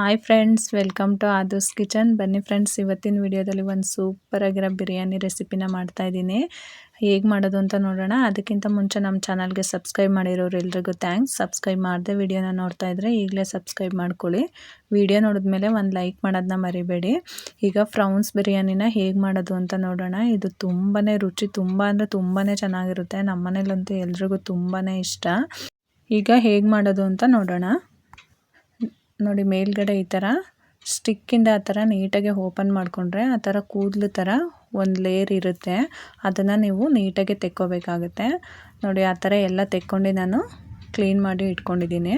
Hi friends welcome to Aadu's kitchen ಬನ್ನಿ friends ಇವತ್ತಿನ ವಿಡಿಯೋದಲ್ಲಿ ಒಂದು ಸೂಪರಾಗಿರೋ ಬಿರಿಯಾನಿ ರೆಸಿಪಿನ ಮಾಡ್ತಾ ಇದ್ದೀನಿ. ಹೇಗೆ ಮಾಡೋದು ಅಂತ ನೋಡೋಣ. ಅದಕ್ಕಿಂತ ಮುಂಚೆ ನಮ್ಮ ಚಾನಲ್ಗೆ ಸಬ್ಸ್ಕ್ರೈಬ್ ಮಾಡಿರೋರು ಎಲ್ರಿಗೂ ಥ್ಯಾಂಕ್ಸ್ ಸಬ್ಸ್ಕ್ರೈಬ್ ಮಾಡಿದೆ ವಿಡಿಯೋನ ನೋಡ್ತಾ ಇದ್ದರೆ ಈಗಲೇ ಸಬ್ಸ್ಕ್ರೈಬ್ ಮಾಡ್ಕೊಳ್ಳಿ. ವಿಡಿಯೋ ನೋಡಿದ್ಮೇಲೆ ಒಂದು ಲೈಕ್ ಮಾಡೋದನ್ನ ಮರಿಬೇಡಿ. ಈಗ ಫ್ರೌನ್ಸ್ ಬಿರಿಯಾನಿನ ಹೇಗೆ ಮಾಡೋದು ಅಂತ ನೋಡೋಣ. ಇದು ತುಂಬಾ ರುಚಿ, ತುಂಬ ಅಂದರೆ ತುಂಬಾ ಚೆನ್ನಾಗಿರುತ್ತೆ. ನಮ್ಮ ಮನೇಲಂತೂ ಎಲ್ರಿಗೂ ತುಂಬಾ ಇಷ್ಟ. ಈಗ ಹೇಗೆ ಮಾಡೋದು ಅಂತ ನೋಡೋಣ. ನೋಡಿ, ಮೇಲ್ಗಡೆ ಈ ಥರ ಸ್ಟಿಕ್ಕಿಂದ ಆ ಥರ ನೀಟಾಗಿ ಓಪನ್ ಮಾಡಿಕೊಂಡ್ರೆ ಆ ಥರ ಕೂದಲು ಥರ ಒಂದು ಲೇಯರ್ ಇರುತ್ತೆ. ಅದನ್ನು ನೀವು ನೀಟಾಗಿ ತೆಕ್ಕೋಬೇಕಾಗುತ್ತೆ. ನೋಡಿ, ಆ ಥರ ಎಲ್ಲ ತೆಕ್ಕೊಂಡು ನಾನು ಕ್ಲೀನ್ ಮಾಡಿ ಇಟ್ಕೊಂಡಿದ್ದೀನಿ.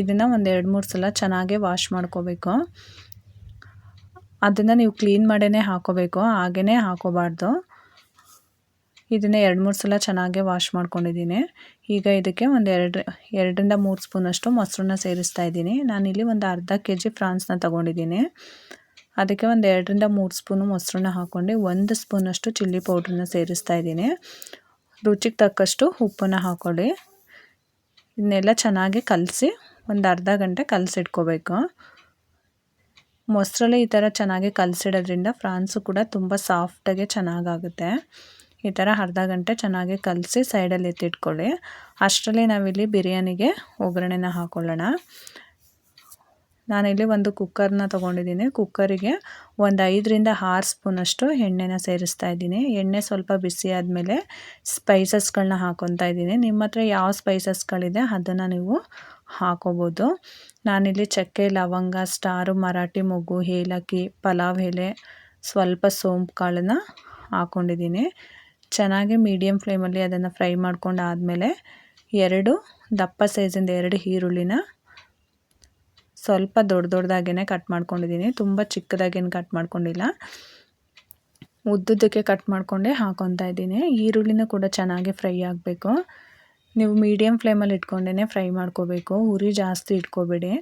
ಇದನ್ನು ಒಂದು ಎರಡು ಮೂರು ಸಲ ಚೆನ್ನಾಗೆ ವಾಶ್ ಮಾಡ್ಕೋಬೇಕು. ಅದನ್ನು ನೀವು ಕ್ಲೀನ್ ಮಾಡೇ ಹಾಕೋಬೇಕು ಹಾಗೇ ಹಾಕೋಬಾರ್ದು. ಇದನ್ನು ಎರಡು ಮೂರು ಸಲ ಚೆನ್ನಾಗೇ ವಾಶ್ ಮಾಡ್ಕೊಂಡಿದ್ದೀನಿ. ಈಗ ಇದಕ್ಕೆ ಒಂದು ಎರಡು, ಎರಡರಿಂದ ಮೂರು ಸ್ಪೂನಷ್ಟು ಮೊಸರನ್ನ ಸೇರಿಸ್ತಾ ಇದ್ದೀನಿ. ನಾನಿಲ್ಲಿ ಒಂದು ಅರ್ಧ ಕೆ ಜಿ ಫ್ರಾನ್ಸ್ನ ತೊಗೊಂಡಿದ್ದೀನಿ. ಅದಕ್ಕೆ ಒಂದು ಎರಡರಿಂದ ಮೂರು ಸ್ಪೂನು ಮೊಸರನ್ನ ಹಾಕ್ಕೊಂಡು ಒಂದು ಸ್ಪೂನಷ್ಟು ಚಿಲ್ಲಿ ಪೌಡ್ರನ್ನ ಸೇರಿಸ್ತಾ ಇದ್ದೀನಿ. ರುಚಿಗೆ ತಕ್ಕಷ್ಟು ಉಪ್ಪನ್ನು ಹಾಕ್ಕೊಳ್ಳಿ ಇದನ್ನೆಲ್ಲ ಚೆನ್ನಾಗಿ ಕಲಸಿ ಒಂದು ಅರ್ಧ ಗಂಟೆ ಕಲಸಿಟ್ಕೋಬೇಕು. ಮೊಸರಲ್ಲಿ ಈ ಥರ ಚೆನ್ನಾಗಿ ಕಲಸಿಡೋದ್ರಿಂದ ಫ್ರಾನ್ಸು ಕೂಡ ತುಂಬ ಸಾಫ್ಟಾಗಿ ಚೆನ್ನಾಗಾಗುತ್ತೆ. ಈ ಥರ ಅರ್ಧ ಗಂಟೆ ಚೆನ್ನಾಗಿ ಕಲಸಿ ಸೈಡಲ್ಲಿ ಎತ್ತಿಟ್ಕೊಳ್ಳಿ. ಅಷ್ಟರಲ್ಲಿ ನಾವಿಲ್ಲಿ ಬಿರಿಯಾನಿಗೆ ಒಗ್ಗರಣೆನ ಹಾಕ್ಕೊಳ್ಳೋಣ ನಾನಿಲ್ಲಿ ಒಂದು ಕುಕ್ಕರ್ನ ತೊಗೊಂಡಿದ್ದೀನಿ. ಕುಕ್ಕರಿಗೆ ಒಂದು ಐದರಿಂದ ಆರು ಸ್ಪೂನಷ್ಟು ಎಣ್ಣೆನ ಸೇರಿಸ್ತಾ ಇದ್ದೀನಿ. ಎಣ್ಣೆ ಸ್ವಲ್ಪ ಬಿಸಿ ಆದಮೇಲೆ ಸ್ಪೈಸಸ್ಗಳನ್ನ ಹಾಕೊತಾ ಇದ್ದೀನಿ. ನಿಮ್ಮ ಹತ್ರ ಯಾವ ಸ್ಪೈಸಸ್ಗಳಿದೆ ಅದನ್ನು ನೀವು ಹಾಕೋಬೋದು. ನಾನಿಲ್ಲಿ ಚಕ್ಕೆ, ಲವಂಗ, ಸ್ಟಾರು, ಮರಾಠಿ ಮೊಗ್ಗು, ಏಲಕ್ಕಿ, ಪಲಾವ್ ಎಲೆ, ಸ್ವಲ್ಪ ಸೋಂಪು ಕಾಳನ್ನ ಹಾಕ್ಕೊಂಡಿದ್ದೀನಿ ಚೆನ್ನಾಗಿ ಮೀಡಿಯಮ್ ಫ್ಲೇಮಲ್ಲಿ ಅದನ್ನು ಫ್ರೈ ಮಾಡ್ಕೊಂಡು ಆದಮೇಲೆ ಎರಡು ದಪ್ಪ ಸೈಜಿಂದ ಎರಡು ಈರುಳ್ಳಿನ ಸ್ವಲ್ಪ ದೊಡ್ಡ ದೊಡ್ಡದಾಗೇ ಕಟ್ ಮಾಡ್ಕೊಂಡಿದ್ದೀನಿ ತುಂಬ ಚಿಕ್ಕದಾಗೇನು ಕಟ್ ಮಾಡ್ಕೊಂಡಿಲ್ಲ. ಉದ್ದುದ್ದಕ್ಕೆ ಕಟ್ ಮಾಡ್ಕೊಂಡೆ ಹಾಕೊತಾ ಇದ್ದೀನಿ. ಈರುಳ್ಳಿನ ಕೂಡ ಚೆನ್ನಾಗಿ ಫ್ರೈ ಆಗಬೇಕು. ನೀವು ಮೀಡಿಯಮ್ ಫ್ಲೇಮಲ್ಲಿ ಇಟ್ಕೊಂಡೇ ಫ್ರೈ ಮಾಡ್ಕೋಬೇಕು. ಉರಿ ಜಾಸ್ತಿ ಇಟ್ಕೋಬೇಡಿ.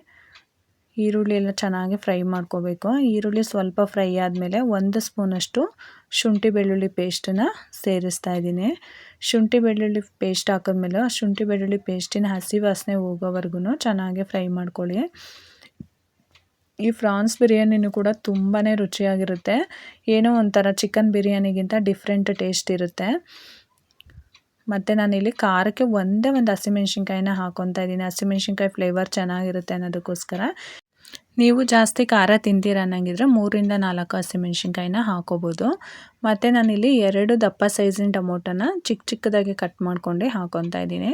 ಈರುಳ್ಳಿ ಎಲ್ಲ ಚೆನ್ನಾಗಿ ಫ್ರೈ ಮಾಡ್ಕೋಬೇಕು. ಈರುಳ್ಳಿ ಸ್ವಲ್ಪ ಫ್ರೈ ಆದಮೇಲೆ ಒಂದು ಸ್ಪೂನಷ್ಟು ಶುಂಠಿ ಬೆಳ್ಳುಳ್ಳಿ ಪೇಸ್ಟನ್ನ ಸೇರಿಸ್ತಾ ಇದ್ದೀನಿ. ಶುಂಠಿ ಬೆಳ್ಳುಳ್ಳಿ ಪೇಸ್ಟ್ ಹಾಕಿದ್ಮೇಲೆ ಆ ಶುಂಠಿ ಬೆಳ್ಳುಳ್ಳಿ ಪೇಸ್ಟಿನ ಹಸಿ ವಾಸನೆ ಹೋಗೋವರೆಗೂ ಚೆನ್ನಾಗಿ ಫ್ರೈ ಮಾಡ್ಕೊಳ್ಳಿ. ಈ ಫ್ರಾನ್ಸ್ ಬಿರಿಯಾನಿನೂ ಕೂಡ ತುಂಬಾ ರುಚಿಯಾಗಿರುತ್ತೆ. ಏನೋ ಒಂಥರ ಚಿಕನ್ ಬಿರಿಯಾನಿಗಿಂತ ಡಿಫ್ರೆಂಟ್ ಟೇಸ್ಟ್ ಇರುತ್ತೆ. ಮತ್ತು ನಾನಿಲ್ಲಿ ಖಾರಕ್ಕೆ ಒಂದೇ ಒಂದು ಹಸಿಮೆಣ್ಸಿನ್ಕಾಯಿನ ಹಾಕೊತಾ ಇದ್ದೀನಿ. ಹಸಿಮೆಣ್ಸಿನ್ಕಾಯಿ ಫ್ಲೇವರ್ ಚೆನ್ನಾಗಿರುತ್ತೆ ಅನ್ನೋದಕ್ಕೋಸ್ಕರ. ನೀವು ಜಾಸ್ತಿ ಖಾರ ತಿಂತೀರ ಅನ್ನಂಗಿದ್ರೆ ಮೂರಿಂದ ನಾಲ್ಕು ಹಸಿಮೆಣ್ಸಿನ್ಕಾಯಿನ ಹಾಕೋಬೋದು. ಮತ್ತು ನಾನಿಲ್ಲಿ ಎರಡು ದಪ್ಪ ಸೈಜಿನ ಟೊಮೊಟೊನ ಚಿಕ್ಕ ಚಿಕ್ಕದಾಗಿ ಕಟ್ ಮಾಡ್ಕೊಂಡು ಹಾಕೊತಾ ಇದ್ದೀನಿ.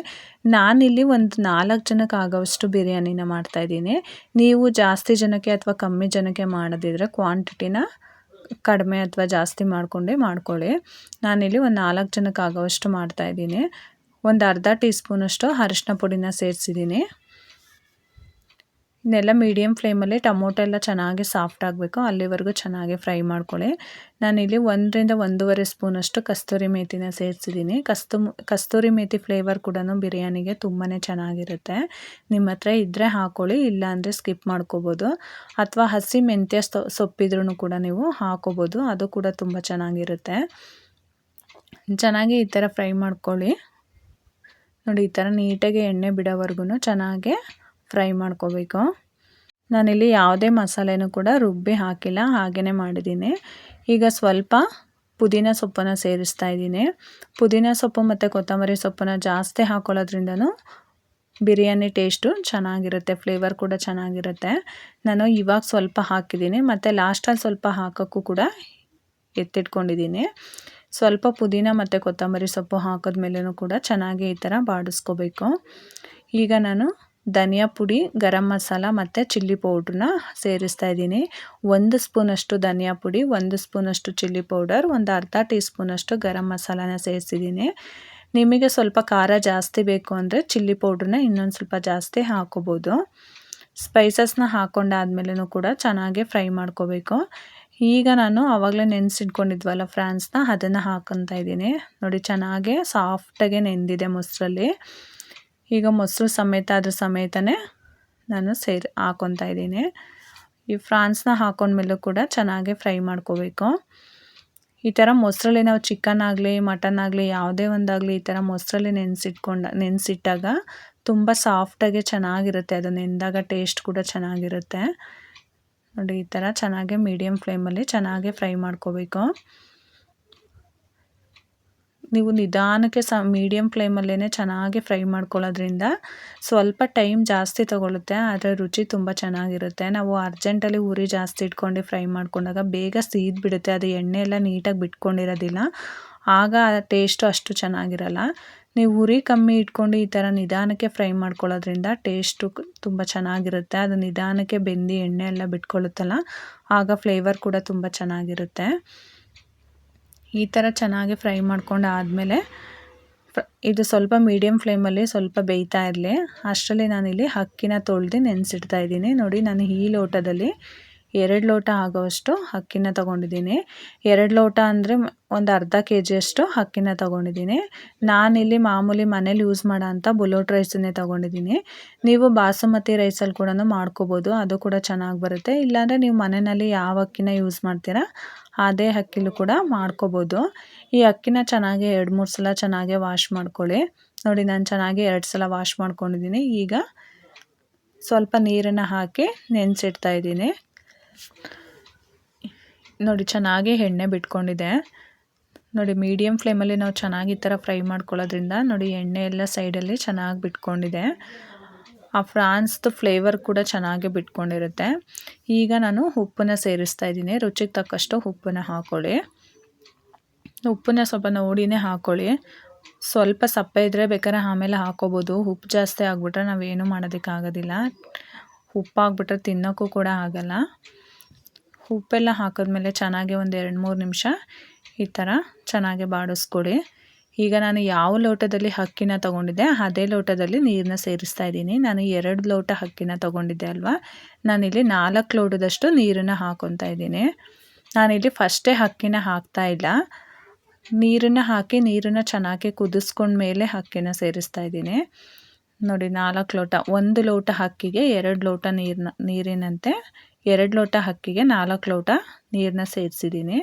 ನಾನಿಲ್ಲಿ ಒಂದು ನಾಲ್ಕು ಜನಕ್ಕೆ ಆಗೋವಷ್ಟು ಬಿರಿಯಾನಿನ ಮಾಡ್ತಾಯಿದ್ದೀನಿ ನೀವು ಜಾಸ್ತಿ ಜನಕ್ಕೆ ಅಥವಾ ಕಮ್ಮಿ ಜನಕ್ಕೆ ಮಾಡೋದಿದ್ರೆ ಕ್ವಾಂಟಿಟಿನ ಕಡಿಮೆ ಅಥವಾ ಜಾಸ್ತಿ ಮಾಡಿಕೊಂಡೇ ಮಾಡ್ಕೊಳ್ಳಿ. ನಾನಿಲ್ಲಿ ಒಂದು ನಾಲ್ಕು ಜನಕ್ಕೆ ಆಗೋವಷ್ಟು ಮಾಡ್ತಾಯಿದ್ದೀನಿ ಒಂದು ಅರ್ಧ ಟೀ ಸ್ಪೂನಷ್ಟು ಅರಿಶಿನ ಪುಡಿನ ಸೇರಿಸಿದ್ದೀನಿ. ಇನ್ನೆಲ್ಲ ಮೀಡಿಯಮ್ ಫ್ಲೇಮಲ್ಲಿ ಟೊಮೊಟೊ ಎಲ್ಲ ಚೆನ್ನಾಗಿ ಸಾಫ್ಟ್ ಆಗಬೇಕು. ಅಲ್ಲಿವರೆಗೂ ಚೆನ್ನಾಗಿ ಫ್ರೈ ಮಾಡ್ಕೊಳ್ಳಿ. ನಾನಿಲ್ಲಿ ಒಂದರಿಂದ ಒಂದೂವರೆ ಸ್ಪೂನಷ್ಟು ಕಸ್ತೂರಿ ಮೇಥಿನ ಸೇರಿಸಿದ್ದೀನಿ. ಕಸ್ತು, ಕಸ್ತೂರಿ ಮೇಥಿ ಫ್ಲೇವರ್ ಕೂಡ ಬಿರಿಯಾನಿಗೆ ತುಂಬಾ ಚೆನ್ನಾಗಿರುತ್ತೆ. ನಿಮ್ಮ ಹತ್ರ ಇದ್ದರೆ ಹಾಕ್ಕೊಳ್ಳಿ ಇಲ್ಲಾಂದರೆ ಸ್ಕಿಪ್ ಮಾಡ್ಕೋಬೋದು. ಅಥವಾ ಹಸಿ ಮೆಂತ್ಯ ಸೊಪ್ಪಿದ್ರೂ ಕೂಡ ನೀವು ಹಾಕೋಬೋದು. ಅದು ಕೂಡ ತುಂಬ ಚೆನ್ನಾಗಿರುತ್ತೆ. ಚೆನ್ನಾಗಿ ಈ ಥರ ಫ್ರೈ ಮಾಡ್ಕೊಳ್ಳಿ. ನೋಡಿ, ಈ ಥರ ನೀಟಾಗಿ ಎಣ್ಣೆ ಬಿಡೋವರೆಗೂ ಚೆನ್ನಾಗಿ ಫ್ರೈ ಮಾಡ್ಕೋಬೇಕು. ನಾನಿಲ್ಲಿ ಯಾವುದೇ ಮಸಾಲೆನೂ ಕೂಡ ರುಬ್ಬಿ ಹಾಕಿಲ್ಲ ಹಾಗೆಯೇ ಮಾಡಿದ್ದೀನಿ. ಈಗ ಸ್ವಲ್ಪ ಪುದೀನ ಸೊಪ್ಪನ್ನು ಸೇರಿಸ್ತಾ ಇದ್ದೀನಿ. ಪುದೀನ ಸೊಪ್ಪು ಮತ್ತು ಕೊತ್ತಂಬರಿ ಸೊಪ್ಪನ್ನು ಜಾಸ್ತಿ ಹಾಕೊಳ್ಳೋದ್ರಿಂದನೂ ಬಿರಿಯಾನಿ ಟೇಸ್ಟು ಚೆನ್ನಾಗಿರುತ್ತೆ, ಫ್ಲೇವರ್ ಕೂಡ ಚೆನ್ನಾಗಿರುತ್ತೆ. ನಾನು ಇವಾಗ ಸ್ವಲ್ಪ ಹಾಕಿದ್ದೀನಿ, ಮತ್ತು ಲಾಸ್ಟಲ್ಲಿ ಸ್ವಲ್ಪ ಹಾಕೋಕ್ಕೂ ಕೂಡ ಎತ್ತಿಟ್ಕೊಂಡಿದ್ದೀನಿ. ಸ್ವಲ್ಪ ಪುದೀನ ಮತ್ತು ಕೊತ್ತಂಬರಿ ಸೊಪ್ಪು ಹಾಕಿದ್ಮೇಲೂ ಕೂಡ ಚೆನ್ನಾಗಿ ಈ ಥರ ಬಾಡಿಸ್ಕೋಬೇಕು. ಈಗ ನಾನು ಧನಿಯಾ ಪುಡಿ, ಗರಂ ಮಸಾಲ ಮತ್ತು ಚಿಲ್ಲಿ ಪೌಡ್ರನ್ನ ಸೇರಿಸ್ತಾ ಇದ್ದೀನಿ. ಒಂದು ಸ್ಪೂನಷ್ಟು ಧನಿಯಾ ಪುಡಿ, ಒಂದು ಸ್ಪೂನಷ್ಟು ಚಿಲ್ಲಿ ಪೌಡರ್, ಒಂದು ಅರ್ಧ ಟೀ ಸ್ಪೂನಷ್ಟು ಗರಂ ಮಸಾಲಾನ ಸೇರಿಸಿದ್ದೀನಿ. ನಿಮಗೆ ಸ್ವಲ್ಪ ಖಾರ ಜಾಸ್ತಿ ಬೇಕು ಅಂದರೆ ಚಿಲ್ಲಿ ಪೌಡ್ರನ್ನ ಇನ್ನೊಂದು ಸ್ವಲ್ಪ ಜಾಸ್ತಿ ಹಾಕೋಬೋದು. ಸ್ಪೈಸಸ್ನ ಹಾಕ್ಕೊಂಡಾದ್ಮೇಲೂ ಕೂಡ ಚೆನ್ನಾಗಿ ಫ್ರೈ ಮಾಡ್ಕೋಬೇಕು. ಈಗ ನಾನು ಆವಾಗಲೇ ನೆನೆಸಿಟ್ಕೊಂಡಿದ್ವಲ್ಲ ಫ್ರಾನ್ಸ್ನ, ಅದನ್ನು ಹಾಕೊತಾ ಇದ್ದೀನಿ. ನೋಡಿ, ಚೆನ್ನಾಗೆ ಸಾಫ್ಟಾಗೆ ನೆಂದಿದೆ ಮೊಸರಲ್ಲಿ. ಈಗ ಮೊಸರು ಸಮೇತ ಅದ್ರ ಸಮೇತನೇ ನಾನು ಸೇರಿ ಹಾಕೊತಾ ಇದ್ದೀನಿ. ಈ ಫ್ರಾನ್ಸ್ನ ಹಾಕೊಂಡ್ಮೇಲೂ ಕೂಡ ಚೆನ್ನಾಗಿ ಫ್ರೈ ಮಾಡ್ಕೋಬೇಕು. ಈ ಥರ ಮೊಸರಲ್ಲಿ ನಾವು ಚಿಕನ್ ಆಗಲಿ, ಮಟನ್ ಆಗಲಿ, ಯಾವುದೇ ಒಂದಾಗಲಿ ಈ ಥರ ಮೊಸರಲ್ಲಿ ನೆನೆಸಿಟ್ಕೊಂಡ, ನೆನೆಸಿಟ್ಟಾಗ ತುಂಬ ಸಾಫ್ಟಾಗಿ ಚೆನ್ನಾಗಿರುತ್ತೆ. ಅದು ನೆಂದಾಗ ಟೇಸ್ಟ್ ಕೂಡ ಚೆನ್ನಾಗಿರುತ್ತೆ. ನೋಡಿ ಈ ಥರ ಚೆನ್ನಾಗಿ ಮೀಡಿಯಮ್ ಫ್ಲೇಮಲ್ಲಿ ಚೆನ್ನಾಗಿ ಫ್ರೈ ಮಾಡ್ಕೋಬೇಕು. ನೀವು ನಿಧಾನಕ್ಕೆ ಸ ಮೀಡಿಯಮ್ ಫ್ಲೇಮಲ್ಲೇ ಚೆನ್ನಾಗಿ ಫ್ರೈ ಮಾಡ್ಕೊಳ್ಳೋದ್ರಿಂದ ಸ್ವಲ್ಪ ಟೈಮ್ ಜಾಸ್ತಿ ತೊಗೊಳುತ್ತೆ ಆದರೆ ರುಚಿ ತುಂಬ ಚೆನ್ನಾಗಿರುತ್ತೆ. ನಾವು ಅರ್ಜೆಂಟಲ್ಲಿ ಉರಿ ಜಾಸ್ತಿ ಇಟ್ಕೊಂಡು ಫ್ರೈ ಮಾಡ್ಕೊಂಡಾಗ ಬೇಗ ಬಿಡುತ್ತೆ ಅದು ಎಣ್ಣೆ ಎಲ್ಲ ನೀಟಾಗಿ ಬಿಟ್ಕೊಂಡಿರೋದಿಲ್ಲ. ಆಗ ಟೇಸ್ಟು ಅಷ್ಟು ಚೆನ್ನಾಗಿರಲ್ಲ. ನೀವು ಉರಿ ಕಮ್ಮಿ ಇಟ್ಕೊಂಡು ಈ ಥರ ನಿಧಾನಕ್ಕೆ ಫ್ರೈ ಮಾಡ್ಕೊಳ್ಳೋದ್ರಿಂದ ಟೇಸ್ಟು ತುಂಬ ಚೆನ್ನಾಗಿರುತ್ತೆ. ಅದು ನಿಧಾನಕ್ಕೆ ಬೆಂದಿ ಎಣ್ಣೆ ಎಲ್ಲ ಬಿಟ್ಕೊಳ್ಳುತ್ತಲ್ಲ, ಆಗ ಫ್ಲೇವರ್ ಕೂಡ ತುಂಬ ಚೆನ್ನಾಗಿರುತ್ತೆ. ಈ ಥರ ಚೆನ್ನಾಗಿ ಫ್ರೈ ಮಾಡ್ಕೊಂಡು ಆದಮೇಲೆ ಇದು ಸ್ವಲ್ಪ ಮೀಡಿಯಮ್ ಫ್ಲೇಮಲ್ಲಿ ಸ್ವಲ್ಪ ಬೇಯ್ತಾ ಇರಲಿ. ಅಷ್ಟರಲ್ಲಿ ನಾನಿಲ್ಲಿ ಅಕ್ಕಿನ ತೊಳೆದು ನೆನೆಸಿಡ್ತಾ ಇದ್ದೀನಿ. ನೋಡಿ, ನಾನು ಈ ಲೋಟದಲ್ಲಿ ಎರಡು ಲೋಟ ಆಗೋವಷ್ಟು ಅಕ್ಕಿನ ತೊಗೊಂಡಿದ್ದೀನಿ. ಎರಡು ಲೋಟ ಅಂದರೆ ಒಂದು ಅರ್ಧ ಕೆ ಜಿಯಷ್ಟು ಅಕ್ಕಿನ ತೊಗೊಂಡಿದ್ದೀನಿ. ನಾನಿಲ್ಲಿ ಮಾಮೂಲಿ ಮನೇಲಿ ಯೂಸ್ ಮಾಡೋ ಅಂಥ ಬುಲೋಟ್ ರೈಸನ್ನೇ ತೊಗೊಂಡಿದ್ದೀನಿ. ನೀವು ಬಾಸುಮತಿ ರೈಸಲ್ಲಿ ಕೂಡ ಮಾಡ್ಕೋಬೋದು, ಅದು ಕೂಡ ಚೆನ್ನಾಗಿ ಬರುತ್ತೆ. ಇಲ್ಲಾಂದರೆ ನೀವು ಮನೆಯಲ್ಲಿ ಯಾವ ಅಕ್ಕಿನ ಯೂಸ್ ಮಾಡ್ತೀರಾ, ಅದೇ ಅಕ್ಕಿಲೂ ಕೂಡ ಮಾಡ್ಕೋಬೋದು. ಈ ಅಕ್ಕಿನ ಚೆನ್ನಾಗಿ ಎರಡು ಮೂರು ಸಲ ಚೆನ್ನಾಗೆ ವಾಶ್ ಮಾಡ್ಕೊಳ್ಳಿ. ನೋಡಿ, ನಾನು ಚೆನ್ನಾಗಿ ಎರಡು ಸಲ ವಾಶ್ ಮಾಡ್ಕೊಂಡಿದ್ದೀನಿ. ಈಗ ಸ್ವಲ್ಪ ನೀರನ್ನು ಹಾಕಿ ನೆನೆಸಿಡ್ತಾ ಇದ್ದೀನಿ. ನೋಡಿ, ಚೆನ್ನಾಗಿ ಎಣ್ಣೆ ಬಿಟ್ಕೊಂಡಿದೆ. ನೋಡಿ ಮೀಡಿಯಮ್ ಫ್ಲೇಮಲ್ಲಿ ನಾವು ಚೆನ್ನಾಗಿ ಈ ಥರ ಫ್ರೈ ಮಾಡ್ಕೊಳ್ಳೋದ್ರಿಂದ ನೋಡಿ, ಎಣ್ಣೆ ಎಲ್ಲ ಸೈಡಲ್ಲಿ ಚೆನ್ನಾಗಿ ಬಿಟ್ಕೊಂಡಿದೆ. ಆ ಫ್ರಾನ್ಸ್ದು ಫ್ಲೇವರ್ ಕೂಡ ಚೆನ್ನಾಗಿ ಬಿಟ್ಕೊಂಡಿರುತ್ತೆ. ಈಗ ನಾನು ಉಪ್ಪನ್ನ ಸೇರಿಸ್ತಾ ಇದ್ದೀನಿ. ರುಚಿಗೆ ತಕ್ಕಷ್ಟು ಉಪ್ಪನ್ನ ಹಾಕ್ಕೊಳ್ಳಿ ಉಪ್ಪನ್ನ ಸ್ವಲ್ಪ ನೋಡಿನೇ ಹಾಕ್ಕೊಳ್ಳಿ ಸ್ವಲ್ಪ ಸಪ್ಪೆ ಇದ್ದರೆ ಬೇಕಾದ್ರೆ ಆಮೇಲೆ ಹಾಕೋಬೋದು. ಉಪ್ಪು ಜಾಸ್ತಿ ಆಗಿಬಿಟ್ರೆ ನಾವೇನು ಮಾಡೋದಕ್ಕಾಗೋದಿಲ್ಲ. ಉಪ್ಪು ಹಾಕ್ಬಿಟ್ರೆ ತಿನ್ನೋಕ್ಕೂ ಕೂಡ ಆಗೋಲ್ಲ. ಉಪ್ಪೆಲ್ಲ ಹಾಕಿದ್ಮೇಲೆ ಚೆನ್ನಾಗಿ ಒಂದು ಎರಡು ಮೂರು ನಿಮಿಷ ಈ ಥರ ಚೆನ್ನಾಗಿ ಬಾಡಿಸ್ಕೊಡಿ. ಈಗ ನಾನು ಯಾವ ಲೋಟದಲ್ಲಿ ಹಕ್ಕಿನ ತೊಗೊಂಡಿದ್ದೆ, ಅದೇ ಲೋಟದಲ್ಲಿ ನೀರನ್ನ ಸೇರಿಸ್ತಾ ಇದ್ದೀನಿ. ನಾನು ಎರಡು ಲೋಟ ಹಕ್ಕಿನ ತೊಗೊಂಡಿದ್ದೆ ಅಲ್ವಾ? ನಾನಿಲ್ಲಿ ನಾಲ್ಕು ಲೋಟದಷ್ಟು ನೀರನ್ನು ಹಾಕೊತಾ ಇದ್ದೀನಿ. ನಾನಿಲ್ಲಿ ಫಸ್ಟೇ ಹಕ್ಕಿನ ಹಾಕ್ತಾ ಇಲ್ಲ. ನೀರನ್ನು ಹಾಕಿ ನೀರನ್ನು ಚೆನ್ನಾಗಿ ಕುದಿಸ್ಕೊಂಡ ಮೇಲೆ ಹಕ್ಕಿನ ಸೇರಿಸ್ತಾ ಇದ್ದೀನಿ. ನೋಡಿ, ನಾಲ್ಕು ಲೋಟ, ಒಂದು ಲೋಟ ಹಕ್ಕಿಗೆ ಎರಡು ಲೋಟ ನೀರನ್ನ ನೀರಿನಂತೆ ಎರಡು ಲೋಟ ಅಕ್ಕಿಗೆ ನಾಲ್ಕು ಲೋಟ ನೀರನ್ನ ಸೇರಿಸಿದ್ದೀನಿ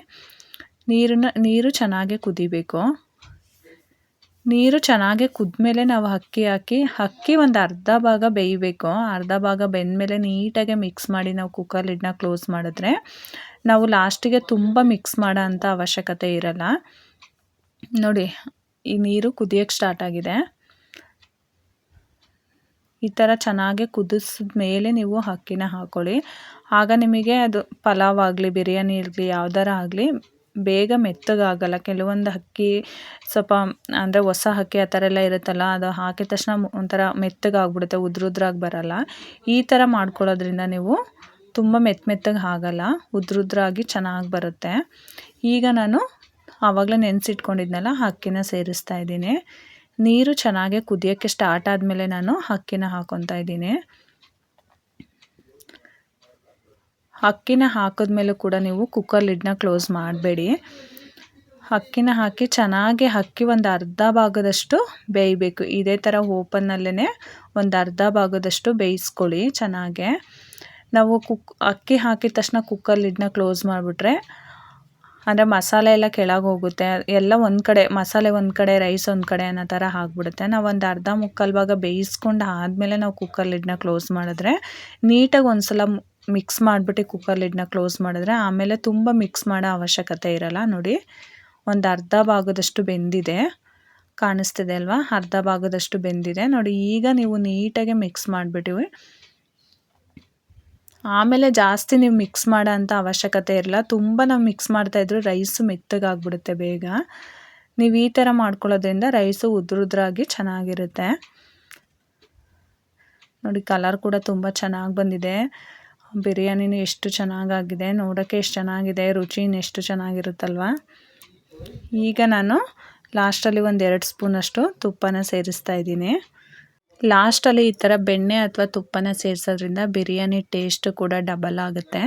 ನೀರನ್ನ, ನೀರು ಚೆನ್ನಾಗಿ ಕುದಿಬೇಕು. ನೀರು ಚೆನ್ನಾಗಿ ಕುದ್ಮೇಲೆ ನಾವು ಅಕ್ಕಿ ಹಾಕಿ, ಅಕ್ಕಿ ಒಂದು ಅರ್ಧ ಭಾಗ ಬೇಯಬೇಕು. ಅರ್ಧ ಭಾಗ ಬೆಂದಮೇಲೆ ನೀಟಾಗಿ ಮಿಕ್ಸ್ ಮಾಡಿ ನಾವು ಕುಕ್ಕರ್ ಲಿಡ್ನ ಕ್ಲೋಸ್ ಮಾಡಿದ್ರೆ ನಾವು ಲಾಸ್ಟಿಗೆ ತುಂಬ ಮಿಕ್ಸ್ ಮಾಡೋ ಅವಶ್ಯಕತೆ ಇರಲ್ಲ. ನೋಡಿ, ಈ ನೀರು ಕುದಿಯೋಕ್ಕೆ ಸ್ಟಾರ್ಟ್ ಆಗಿದೆ. ಈ ಥರ ಚೆನ್ನಾಗಿ ಕುದಿಸಿದ ಮೇಲೆ ನೀವು ಅಕ್ಕಿನ ಹಾಕ್ಕೊಳ್ಳಿ ಆಗ ನಿಮಗೆ ಅದು ಪಲಾವ್ ಆಗಲಿ, ಬಿರಿಯಾನಿ ಇರಲಿ ಯಾವ್ದಾರ ಆಗಲಿ ಬೇಗ ಮೆತ್ತಗಾಗಲ್ಲ. ಕೆಲವೊಂದು ಅಕ್ಕಿ ಸ್ವಲ್ಪ ಅಂದರೆ ಹೊಸ ಅಕ್ಕಿ ಆ ಥರ ಎಲ್ಲ ಇರುತ್ತಲ್ಲ, ಅದು ಹಾಕಿದ ತಕ್ಷಣ ಒಂಥರ ಮೆತ್ತಗಾಗ್ಬಿಡುತ್ತೆ, ಉದ್ರುದ್ರಾಗಿ ಬರಲ್ಲ. ಈ ಥರ ಮಾಡ್ಕೊಳ್ಳೋದ್ರಿಂದ ನೀವು ತುಂಬ ಮೆತ್ತ ಮೆತ್ತಗೆ ಆಗಲ್ಲ, ಉದ್ರುದ್ರಾಗಿ ಚೆನ್ನಾಗಿ ಬರುತ್ತೆ. ಈಗ ನಾನು ಆವಾಗಲೇ ನೆನೆಸಿಟ್ಕೊಂಡಿದ್ನಲ್ಲ, ಅಕ್ಕಿನ ಸೇರಿಸ್ತಾ ಇದ್ದೀನಿ. ನೀರು ಚೆನ್ನಾಗೆ ಕುದಿಯೋಕ್ಕೆ ಸ್ಟಾರ್ಟ್ ಆದಮೇಲೆ ನಾನು ಅಕ್ಕಿನ ಹಾಕೊತಾ ಇದ್ದೀನಿ. ಅಕ್ಕಿನ ಹಾಕಿದ್ಮೇಲೂ ಕೂಡ ನೀವು ಕುಕ್ಕರ್ ಲಿಡ್ನ ಕ್ಲೋಸ್ ಮಾಡಬೇಡಿ. ಅಕ್ಕಿನ ಹಾಕಿ ಚೆನ್ನಾಗಿ ಅಕ್ಕಿ ಒಂದು ಅರ್ಧ ಭಾಗದಷ್ಟು ಬೇಯಬೇಕು. ಇದೇ ಥರ ಓಪನ್ನಲ್ಲೇ ಒಂದು ಅರ್ಧ ಭಾಗದಷ್ಟು ಬೇಯಿಸ್ಕೊಳ್ಳಿ ಚೆನ್ನಾಗೆ. ನಾವು ಕುಕ್ ಅಕ್ಕಿ ಹಾಕಿದ ತಕ್ಷಣ ಕುಕ್ಕರ್ ಲಿಡ್ನ ಕ್ಲೋಸ್ ಮಾಡಿಬಿಟ್ರೆ ಅಂದರೆ ಮಸಾಲೆ ಎಲ್ಲ ಕೆಳಗೆ ಹೋಗುತ್ತೆ. ಎಲ್ಲ ಒಂದು ಕಡೆ, ಮಸಾಲೆ ಒಂದು ಕಡೆ ರೈಸ್ ಒಂದು ಕಡೆ ಅನ್ನೋ ಥರ ಆಗಿಬಿಡುತ್ತೆ. ನಾವು ಒಂದು ಅರ್ಧ ಮುಕ್ಕಾಲು ಭಾಗ ಬೇಯಿಸ್ಕೊಂಡು ಆದಮೇಲೆ ನಾವು ಕುಕ್ಕರ್ ಲಿಡ್ನ ಕ್ಲೋಸ್ ಮಾಡಿದ್ರೆ, ನೀಟಾಗಿ ಒಂದು ಸಲ ಮಿಕ್ಸ್ ಮಾಡಿಬಿಟ್ಟು ಕುಕ್ಕರ್ ಲಿಡ್ನ ಕ್ಲೋಸ್ ಮಾಡಿದ್ರೆ, ಆಮೇಲೆ ತುಂಬ ಮಿಕ್ಸ್ ಮಾಡೋ ಅವಶ್ಯಕತೆ ಇರಲ್ಲ. ನೋಡಿ, ಒಂದು ಅರ್ಧ ಭಾಗದಷ್ಟು ಬೆಂದಿದೆ. ಕಾಣಿಸ್ತಿದೆ ಅಲ್ವಾ? ಅರ್ಧ ಭಾಗದಷ್ಟು ಬೆಂದಿದೆ. ನೋಡಿ, ಈಗ ನೀವು ನೀಟಾಗಿ ಮಿಕ್ಸ್ ಮಾಡಿಬಿಟ್ಟಿವಿ. ಆಮೇಲೆ ಜಾಸ್ತಿ ನೀವು ಮಿಕ್ಸ್ ಮಾಡೋ ಅಂಥ ಅವಶ್ಯಕತೆ ಇರಲ್ಲ. ತುಂಬ ನಾವು ಮಿಕ್ಸ್ ಮಾಡ್ತಾಯಿದ್ರು ರೈಸು ಮೆತ್ತಗಾಗ್ಬಿಡುತ್ತೆ ಬೇಗ. ನೀವು ಈ ಥರ ಮಾಡ್ಕೊಳ್ಳೋದ್ರಿಂದ ರೈಸು ಉದ್ರುದ್ರಾಗಿ ಚೆನ್ನಾಗಿರುತ್ತೆ. ನೋಡಿ ಕಲರ್ ಕೂಡ ತುಂಬ ಚೆನ್ನಾಗಿ ಬಂದಿದೆ. ಬಿರಿಯಾನಿನೂ ಎಷ್ಟು ಚೆನ್ನಾಗಾಗಿದೆ. ನೋಡೋಕ್ಕೆ ಎಷ್ಟು ಚೆನ್ನಾಗಿದೆ. ರುಚಿನೂ ಎಷ್ಟು ಚೆನ್ನಾಗಿರುತ್ತಲ್ವ? ಈಗ ನಾನು ಲಾಸ್ಟಲ್ಲಿ ಒಂದು ಎರಡು ಸ್ಪೂನಷ್ಟು ತುಪ್ಪನ ಸೇರಿಸ್ತಾ ಇದ್ದೀನಿ. ಲಾಸ್ಟಲ್ಲಿ ಈ ಥರ ಬೆಣ್ಣೆ ಅಥವಾ ತುಪ್ಪನ ಸೇರಿಸೋದ್ರಿಂದ ಬಿರಿಯಾನಿ ಟೇಸ್ಟು ಕೂಡ ಡಬಲ್ ಆಗುತ್ತೆ.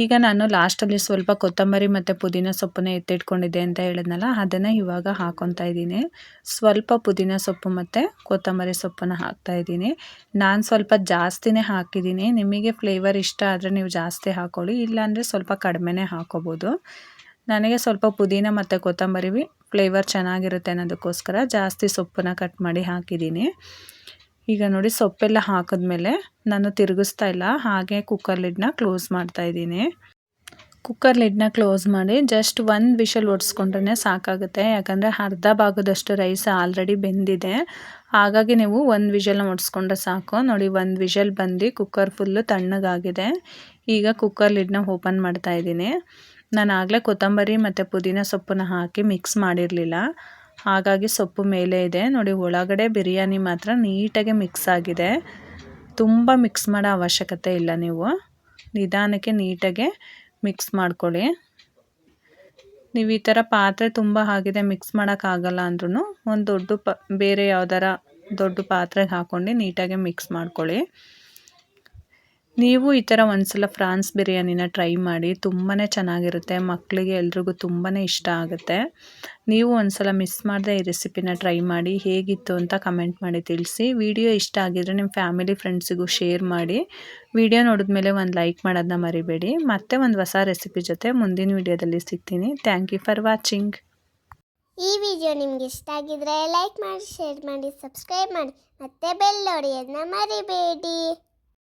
ಈಗ ನಾನು ಲಾಸ್ಟಲ್ಲಿ ಸ್ವಲ್ಪ ಕೊತ್ತಂಬರಿ ಮತ್ತು ಪುದೀನ ಸೊಪ್ಪನ್ನ ಎತ್ತಿಟ್ಕೊಂಡಿದ್ದೆ ಅಂತ ಹೇಳಿದ್ನಲ್ಲ, ಅದನ್ನು ಇವಾಗ ಹಾಕೊತಾ ಇದ್ದೀನಿ. ಸ್ವಲ್ಪ ಪುದೀನ ಸೊಪ್ಪು ಮತ್ತು ಕೊತ್ತಂಬರಿ ಸೊಪ್ಪನ್ನು ಹಾಕ್ತಾಯಿದ್ದೀನಿ ನಾನು ಸ್ವಲ್ಪ ಜಾಸ್ತಿನೇ ಹಾಕಿದ್ದೀನಿ. ನಿಮಗೆ ಫ್ಲೇವರ್ ಇಷ್ಟ ಆದರೆ ನೀವು ಜಾಸ್ತಿ ಹಾಕ್ಕೊಳ್ಳಿ ಇಲ್ಲಾಂದರೆ ಸ್ವಲ್ಪ ಕಡಿಮೆನೇ ಹಾಕೋಬೋದು. ನನಗೆ ಸ್ವಲ್ಪ ಪುದೀನ ಮತ್ತು ಕೊತ್ತಂಬರಿ ಫ್ಲೇವರ್ ಚೆನ್ನಾಗಿರುತ್ತೆ ಅನ್ನೋದಕ್ಕೋಸ್ಕರ ಜಾಸ್ತಿ ಸೊಪ್ಪನ್ನ ಕಟ್ ಮಾಡಿ ಹಾಕಿದ್ದೀನಿ. ಈಗ ನೋಡಿ ಸೊಪ್ಪೆಲ್ಲ ಹಾಕಿದ್ಮೇಲೆ ನಾನು ತಿರುಗಿಸ್ತಾ ಇಲ್ಲ, ಹಾಗೆ ಕುಕ್ಕರ್ ಲಿಡ್ನ ಕ್ಲೋಸ್ ಮಾಡ್ತಾ ಇದ್ದೀನಿ. ಕುಕ್ಕರ್ ಲಿಡ್ನ ಕ್ಲೋಸ್ ಮಾಡಿ ಜಸ್ಟ್ ಒಂದು ವಿಷಲ್ ಒಡಿಸ್ಕೊಂಡ್ರೆ ಸಾಕಾಗುತ್ತೆ, ಯಾಕಂದರೆ ಅರ್ಧ ಭಾಗದಷ್ಟು ರೈಸ್ ಆಲ್ರೆಡಿ ಬೆಂದಿದೆ. ಹಾಗಾಗಿ ನೀವು ಒಂದು ವಿಷಲ್ ಒಡಿಸ್ಕೊಂಡ್ರೆ ಸಾಕು. ನೋಡಿ ಒಂದು ವಿಷಲ್ ಬಂದು ಕುಕ್ಕರ್ ಫುಲ್ಲು ತಣ್ಣಗಾಗಿದೆ. ಈಗ ಕುಕ್ಕರ್ ಲಿಡ್ನ ಓಪನ್ ಮಾಡ್ತಾ ಇದ್ದೀನಿ. ನಾನು ಆಗಲೇ ಕೊತ್ತಂಬರಿ ಮತ್ತು ಪುದೀನ ಸೊಪ್ಪನ್ನ ಹಾಕಿ ಮಿಕ್ಸ್ ಮಾಡಿರಲಿಲ್ಲ. ಹಾಗಾಗಿ ಸೊಪ್ಪು ಮೇಲೆ ಇದೆ. ನೋಡಿ, ಒಳಗಡೆ ಬಿರಿಯಾನಿ ಮಾತ್ರ ನೀಟಾಗಿ ಮಿಕ್ಸ್ ಆಗಿದೆ. ತುಂಬ ಮಿಕ್ಸ್ ಮಾಡೋ ಅವಶ್ಯಕತೆ ಇಲ್ಲ ನೀವು. ನಿಧಾನಕ್ಕೆ ನೀಟಾಗೆ ಮಿಕ್ಸ್ ಮಾಡ್ಕೊಳ್ಳಿ. ನೀವು ಈ ಥರ ಪಾತ್ರೆ ತುಂಬ ಆಗಿದೆ ಮಿಕ್ಸ್ ಮಾಡೋಕ್ಕಾಗಲ್ಲ ಅಂದ್ರೂ ಒಂದು ದೊಡ್ಡ ಪ, ಬೇರೆ ಯಾವ್ದಾರ ದೊಡ್ಡ ಪಾತ್ರೆಗೆ ಹಾಕ್ಕೊಂಡು ನೀಟಾಗಿ ಮಿಕ್ಸ್ ಮಾಡ್ಕೊಳ್ಳಿ. ನೀವು ಈ ಥರ ಒಂದ್ಸಲ ಫ್ರಾನ್ಸ್ ಬಿರಿಯಾನಿನ ಟ್ರೈ ಮಾಡಿ ತುಂಬಾ ಚೆನ್ನಾಗಿರುತ್ತೆ. ಮಕ್ಕಳಿಗೆ ಎಲ್ರಿಗೂ ತುಂಬಾ ಇಷ್ಟ ಆಗುತ್ತೆ. ನೀವು ಒಂದ್ಸಲ ಮಿಸ್ ಮಾಡಿದೆ ಈ ರೆಸಿಪಿನ ಟ್ರೈ ಮಾಡಿ ಹೇಗಿತ್ತು ಅಂತ ಕಮೆಂಟ್ ಮಾಡಿ ತಿಳಿಸಿ. ವಿಡಿಯೋ ಇಷ್ಟ ಆಗಿದ್ರೆ ನಿಮ್ಮ ಫ್ಯಾಮಿಲಿ ಫ್ರೆಂಡ್ಸಿಗೂ ಶೇರ್ ಮಾಡಿ. ವಿಡಿಯೋ ನೋಡಿದ ಮೇಲೆ ಒಂದು ಲೈಕ್ ಮಾಡೋದನ್ನ ಮರಿಬೇಡಿ. ಮತ್ತೆ ಒಂದು ಹೊಸ ರೆಸಿಪಿ ಜೊತೆ ಮುಂದಿನ ವಿಡಿಯೋದಲ್ಲಿ ಸಿಗ್ತೀನಿ. Thank you for watching. ಈ ವಿಡಿಯೋ ನಿಮ್ಗೆ ಇಷ್ಟ ಆಗಿದ್ರೆ ಲೈಕ್ ಮಾಡಿ, ಶೇರ್ ಮಾಡಿ, ಸಬ್ಸ್ಕ್ರೈಬ್ ಮಾಡಿ. ಮತ್ತೆ ಬೆಲ್ ಮರಿಬೇಡಿ.